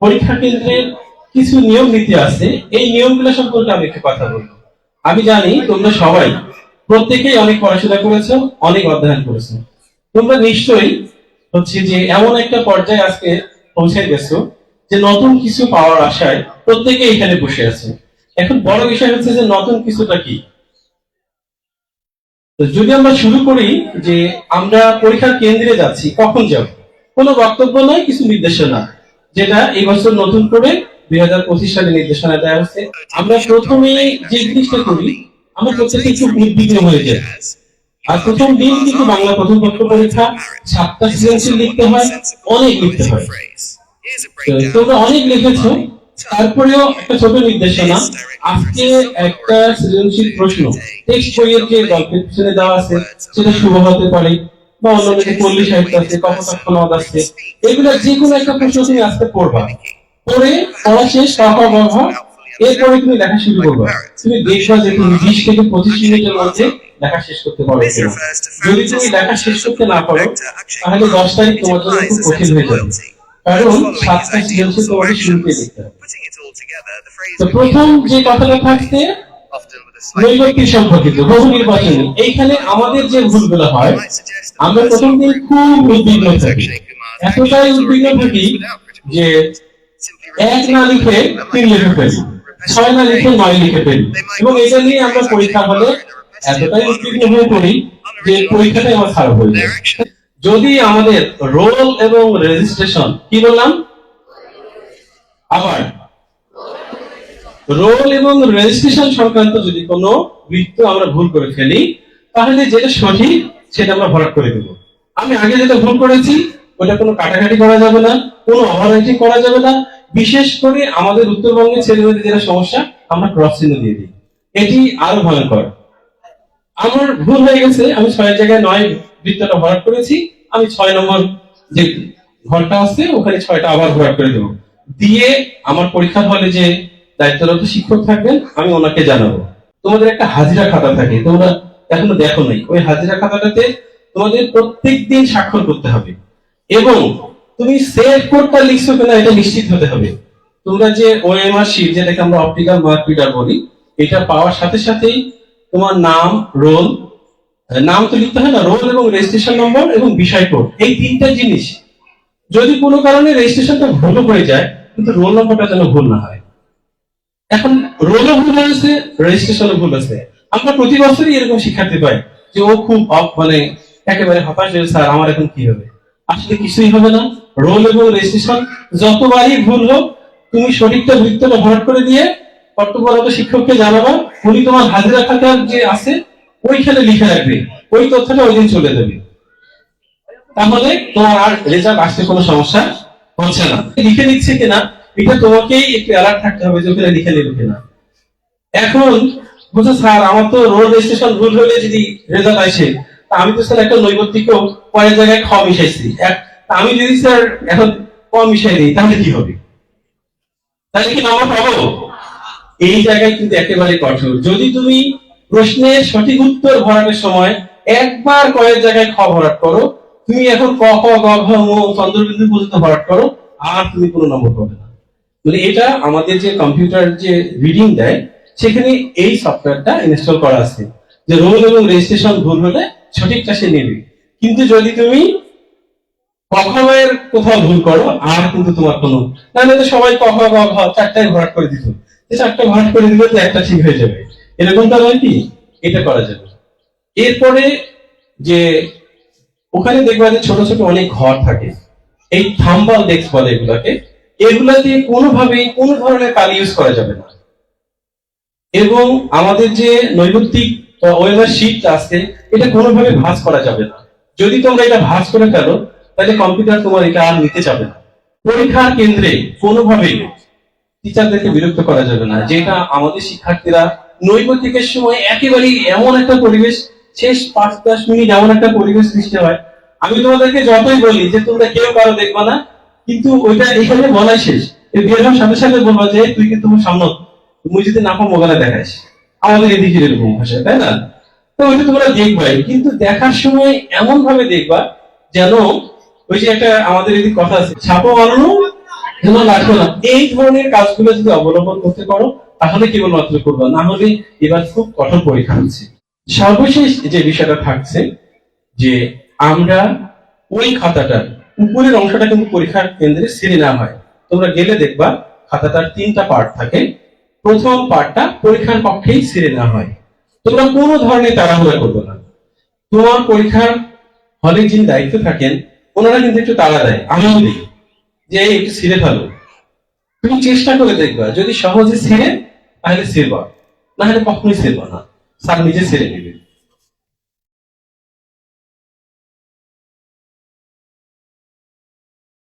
পরীক্ষা কেন্দ্রের কিছু নিয়ম নীতি আছে। এই নিয়মগুলো সম্পর্কে আমি একটু কথা বলব। আমি জানি তোমরা সবাই প্রত্যেকেই অনেক পড়াশোনা করেছ, অনেক অধ্যয়ন করেছ। তোমরা নিশ্চয়ই হচ্ছে যে এমন একটা পর্যায়ে আজকে পৌঁছে গেছো যে নতুন কিছু পাওয়ার আশায় প্রত্যেকে এখানে বসে আছে। এখন বড় বিষয় হচ্ছে যে নতুন কিছুটা কি? যদি আমরা শুরু করি যে আমরা পরীক্ষার কেন্দ্রে যাচ্ছি, কখন যাব? কোনো বক্তব্য নয়, কিছু নির্দেশনা। যেটা এই বছর নতুন করে দুই হাজার পঁচিশ সালে নির্দেশনা দেওয়া হচ্ছে আমরা প্রথমে যে জিনিসটা করি, আমরা প্রত্যেকে একটু উদ্বিগ্ন হয়ে যাই। আর প্রথম দিন কিন্তু বাংলা প্রথম পত্র পরীক্ষা, সাতটা সৃজনশীল লিখতে হয়, অনেক লিখতে হয়। তোমরা অনেক লিখেছো, তারপরেও একটা ছোট নির্দেশনা, আজকে একটা সৃজনশীল প্রশ্ন, টেক্সট বইয়ের যে গল্পের পিছনে দেওয়া আছে, সেটা শুভ হতে পারে। বা অন্যান্য যে পল্লী সাহিত্য আছে আছে এগুলো যে কোনো একটা প্রশ্ন তুমি আজকে পড়বা। পড়ে পড়া শেষ কাকা বাবা এরপরে তুমি লেখা শুরু করবা। তুমি দেখবা যে তুমি বিশ থেকে পঁচিশ মিনিটের মধ্যে লেখা শেষ করতে পারো কিনা। যদি তুমি লেখা শেষ করতে না পারো তাহলে দশ তারিখ তোমার জন্য খুব কঠিন হয়ে যাবে। কারণ সাতটা তোমাকে শুরুতে লিখতে হবে। তো প্রথম যে কথাটা থাকছে সম্পর্কিত বহু নির্বাচনী। এইখানে আমাদের যে ভুলগুলো হয় আমরা প্রথম দিন খুব উদ্বিগ্ন থাকি। এতটাই উদ্বিগ্ন থাকি যে এক না লিখে তিন লিখে ফেলি ছয় না লিখে নয় লিখে ফেলি। এবং এটা নিয়ে আমরা পরীক্ষা হলে এতটাই উদ্বিগ্ন হয়ে পড়ি যে পরীক্ষাটাই আমার খারাপ হয়ে যায়। যদি আমাদের রোল এবং রেজিস্ট্রেশন কি বললাম? আবার রোল এবং রেজিস্ট্রেশন সংক্রান্ত যদি কোনো বৃত্ত আমরা ভুল করে ফেলি, তাহলে যেটা সঠিক সেটা আমরা ভরাট করে দেব। আমি আগে যেটা ভুল করেছি, ওটা কোনো কাটাকাটি করা যাবে না, কোনো ওভাররাইটিং করা যাবে না। বিশেষ করে আমাদের উত্তরবঙ্গের ছেলেমেয়েদের যেটা সমস্যা, আমরা ক্রস চিহ্ন দিয়ে দিই। এটি আরও ভয়ঙ্কর। আমার ভুল হয়ে গেছে, আমি ছয় জায়গায় নয় বৃত্তটা ভরাট করেছি, আমি ছয় নম্বর যে ঘরটা আছে, ওখানে ছয়টা আবার ভরাট করে দেবো। দিয়ে আমার পরীক্ষার হলে যে দায়িত্বরত শিক্ষক থাকবেন, আমি ওনাকে জানাব। তোমাদের একটা হাজিরা খাতা থাকে, তোমরা এখনও দেখো নাই। ওই হাজিরা খাতাটাতে তোমাদের প্রত্যেক দিন স্বাক্ষর করতে হবে। এবং তুমি সেভ কোডটা লিখছো কিনা এটা নিশ্চিত হতে হবে। তোমরা যে ওএমআর শিট যেটাকে আমরা অপটিক্যাল মার্ক রিডার বলি, এটা পাওয়ার সাথে সাথেই তোমার নাম রোল নাম তো লিখতে হয় না রোল এবং রেজিস্ট্রেশন নম্বর এবং বিষয় কোড এই তিনটা জিনিস। যদি কোনো কারণে রেজিস্ট্রেশনটা ভুল হয়ে যায়, কিন্তু রোল নম্বরটা যেন ভুল না হয়। এখন রোলও ভুল হয়েছে রেজিস্ট্রেশনও ভুল আছে আমরা প্রতি বছরই এরকম শিক্ষার্থী পাই যে, ও খুব অফ- মানে একেবারে হতাশ হয়ে স্যার, আমার এখন কি হবে? আসলে কিছুই হবে না। রোল এবং রেজিস্ট্রেশন যতবারই ভুল হোক, তুমি সঠিকটা বৃত্তটা ভরাট করে দিয়ে কর্তব্যরত শিক্ষককে জানাবা, উনি তোমার হাজিরা খাতার যে আছে, ওইখানে লিখে রাখবে। ওই তথ্যটা ওই দিন চলে যাবে। তাহলে তোমার আর রেজাল্ট আসতে কোনো সমস্যা হচ্ছে না। লিখে নিচ্ছে কিনা এটা তোমাকেই একটু অ্যালার্ট থাকতে হবে যে ওখানে লিখে নেবে কিনা। এখন, বলছে, স্যার, আমার তো রোড রেজিস্ট্রেশন ভুল হলে যদি রেজাল্ট আসে আমি তো, স্যার, একটা নৈবত্তিকেও কয়েক জায়গায় খ মিশাইছি। আমি যদি, স্যার, এখন ক মিশাই দিই, তাহলে কি হবে? তাহলে কি পাবো? এই জায়গায় কিন্তু একেবারে কঠোর। যদি তুমি প্রশ্নের সঠিক উত্তর ভরাটের সময় একবার কয়েক জায়গায় খ ভরাট করো, তুমি এখন ক, খ, গ ম চন্দ্রবিন্দু পর্যন্ত ভরাট করো, আর তুমি কোনো নম্বর পাবে না। মানে এটা আমাদের যে কম্পিউটার যে রিডিং দেয়, সেখানে এই সফটওয়্যারটা ইনস্টল করা আছে। যে রোল এবং রেজিস্ট্রেশন ভুল হলে সঠিকটা সে নেবে। কিন্তু যদি তুমি কখমের কোথাও ভুল করো, আর কিন্তু তোমার কোনো তাহলে তো সবাই কখ ঘ চারটায় ভরাট করে দিত। চারটা ভরাট করে দিলে তো একটা ঠিক হয়ে যাবে। এরকমটা নয় কি? এটা করা যাবে। এরপরে যে ওখানে দেখবা যে ছোট ছোট অনেক ঘর থাকে। এই থাম্বাল ডেস্ক বলে এগুলাকে। এগুলাতে কোনোভাবেই কোনো ধরনের কালি ইউজ করা যাবে না। এবং আমাদের যে নৈমিত্তিক ওয়েবার শিট আছে, এটা কোনোভাবে ভাঁজ করা যাবে না। যদি তোমরা এটা ভাঁজ করে ফেলো, তাহলে কম্পিউটার তোমার এটা আর নিতে যাবে না। পরীক্ষার কেন্দ্রে কোনোভাবেই টিচারদেরকে বিরক্ত করা যাবে না যেটা আমাদের শিক্ষার্থীরা নৈপথিকের সময় একেবারেই এমন একটা পরিবেশ, শেষ পাঁচ দশ মিনিট এমন একটা পরিবেশ সৃষ্টি হয়। আমি তোমাদেরকে যতই বলি যে তোমরা কেউ কারও দেখবা না কিন্তু ওইটা এখানে বলাই শেষ। হওয়ার সাথে সাথে বলবা যে, তুই কিন্তু সামনে তুমি যদি না মোবাইলে দেখাস। আমাদের এদিকে এরকম ভাষা, তাই না? তো ওইটা তোমরা দেখবাই। কিন্তু দেখার সময় এমন ভাবে দেখবা যেন ওই যে একটা আমাদের এদিকে কথা আছে, ছাপো বানানো যেন লাগবে না। এই ধরনের কাজগুলো যদি অবলম্বন করতে পারো, তাহলে কেবলমাত্র করব। না হলে এবার খুব কঠোর পরীক্ষা হচ্ছে। সর্বশেষ যে বিষয়টা থাকছে, যে আমরা ওই খাতাটার উপরের অংশটা কিন্তু পরীক্ষার কেন্দ্রে ছেড়ে নেওয়া হয়। তোমরা গেলে দেখবা, খাতাটার তিনটা পার্ট থাকে। প্রথম পার্টটা পরীক্ষার কক্ষেই ছেড়ে নেওয়া হয়। তোমরা কোনো ধরনের তাড়াহুড়া করবে না। তোমার পরীক্ষার হলে যিনি দায়িত্ব থাকেন, ওনারা কিন্তু একটু তাড়া দেয় আমিও দিই যে একটু ছিঁড়ে ফেলো। তুমি চেষ্টা করে দেখবা, যদি সহজে ছিঁড়ে তাহলে ছিঁড়বা না হলে কখনোই ছিঁড়বা না। স্যার নিজে ছিঁড়ে নেবে